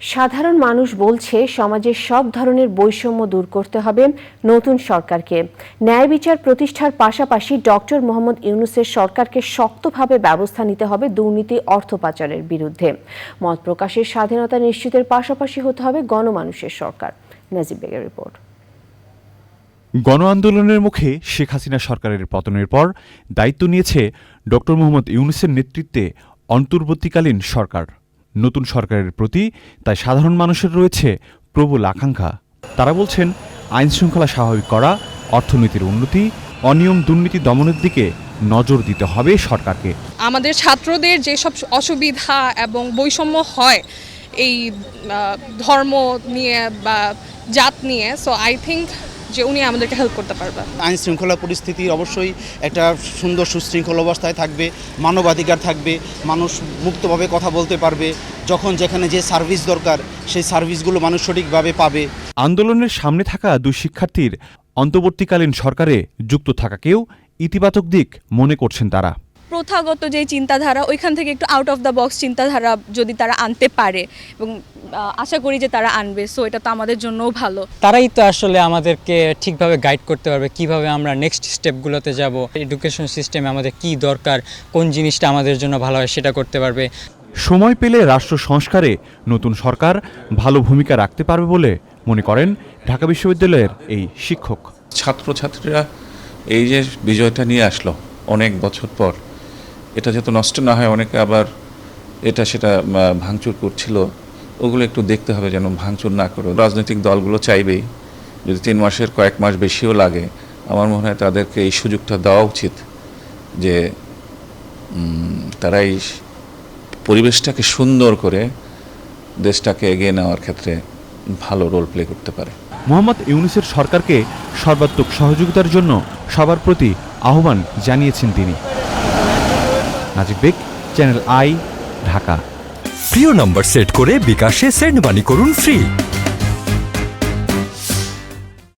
সাধারণ মানুষ বলছে সমাজের সব ধরনের বৈষম্য দূর করতে হবে নতুন সরকারকে। ন্যায় বিচার প্রতিষ্ঠার পাশাপাশি ডক্টর মোহাম্মদ ইউনুসের সরকারকে শক্তভাবে ব্যবস্থা নিতে হবে দুর্নীতি, অর্থ পাচারের বিরুদ্ধে। মত প্রকাশের স্বাধীনতা নিশ্চিতের পাশাপাশি হতে হবে গণমানুষের সরকার। নাজিব বেগের রিপোর্ট। গণ আন্দোলনের মুখে শেখ হাসিনা সরকারের পতনের পর দায়িত্ব নিয়েছে ডক্টর মোহাম্মদ ইউনুসের নেতৃত্বে অন্তর্বর্তীকালীন সরকার। নতুন সরকারের প্রতি, তাই সাধারণ মানুষের রয়েছে প্রবল আকাঙ্ক্ষা। তারা বলছেন, আইন শৃঙ্খলা স্বাভাবিক করা, অর্থনীতির উন্নতি, অনিয়ম দুর্নীতি দমনের দিকে নজর দিতে হবে সরকারকে। আমাদের ছাত্রদের যেসব অসুবিধা এবং বৈষম্য হয়, এই ধর্ম নিয়ে বা জাত নিয়ে সো আই থিঙ্ক যে উনি আমাদেরকে হেল্প করতে পারবে। আইন শৃঙ্খলা পরিস্থিতি অবশ্যই একটা সুন্দর সুশৃঙ্খল অবস্থায় থাকবে মানবাধিকার থাকবে মানুষ মুক্তভাবে কথা বলতে পারবে যখন যেখানে যে সার্ভিস দরকার সেই সার্ভিসগুলো মানুষ সঠিকভাবে পাবে। আন্দোলনের সামনে থাকা দুই শিক্ষার্থীর অন্তর্বর্তীকালীন সরকারে যুক্ত থাকাকেও ইতিবাচক দিক মনে করছেন তারা। প্রথাগত যে চিন্তাধারা ওইখান থেকে একটু আউট অফ দ্য বক্স চিন্তাধারা যদি তারা আনতে পারে এবং আশা করি যে তারা আনবে সো এটা তো আমাদের জন্যও ভালো। তারাই তো আসলে আমাদেরকে ঠিকভাবে গাইড করতে পারবে কীভাবে আমরা নেক্সট স্টেপগুলোতে যাব এডুকেশন সিস্টেমে আমাদের কি দরকার কোন জিনিসটা আমাদের জন্য ভালো হয় সেটা করতে পারবে। সময় পেলে রাষ্ট্র সংস্কারে নতুন সরকার ভালো ভূমিকা রাখতে পারবে বলে মনে করেন ঢাকা বিশ্ববিদ্যালয়ের এই শিক্ষক। ছাত্রছাত্রীরা এই যে বিজয়টা নিয়ে আসলো অনেক বছর পর এটা যাতে নষ্ট না হয়, অনেকে আবার এটা সেটা ভাঙচুর করছিল, ওগুলো একটু দেখতে হবে যেন ভাঙচুর না করে। রাজনৈতিক দলগুলো চাইবেই, যদি তিন মাসের কয়েক মাস বেশিও লাগে, আমার মনে হয় তাদেরকে এই সুযোগটা দেওয়া উচিত যে তারা এই পরিবেশটাকে সুন্দর করে দেশটাকে এগিয়ে নেওয়ার ক্ষেত্রে ভালো রোল প্লে করতে পারে। মোহাম্মদ ইউনুসের সরকারকে সর্বাত্মক সহযোগিতার জন্য সবার প্রতি আহ্বান জানিয়েছেন তিনি। Najib Beg channel I Dhaka. প্রিয় নম্বর সেট করে বিকাশে সেন্ড মানি করুন ফ্রি।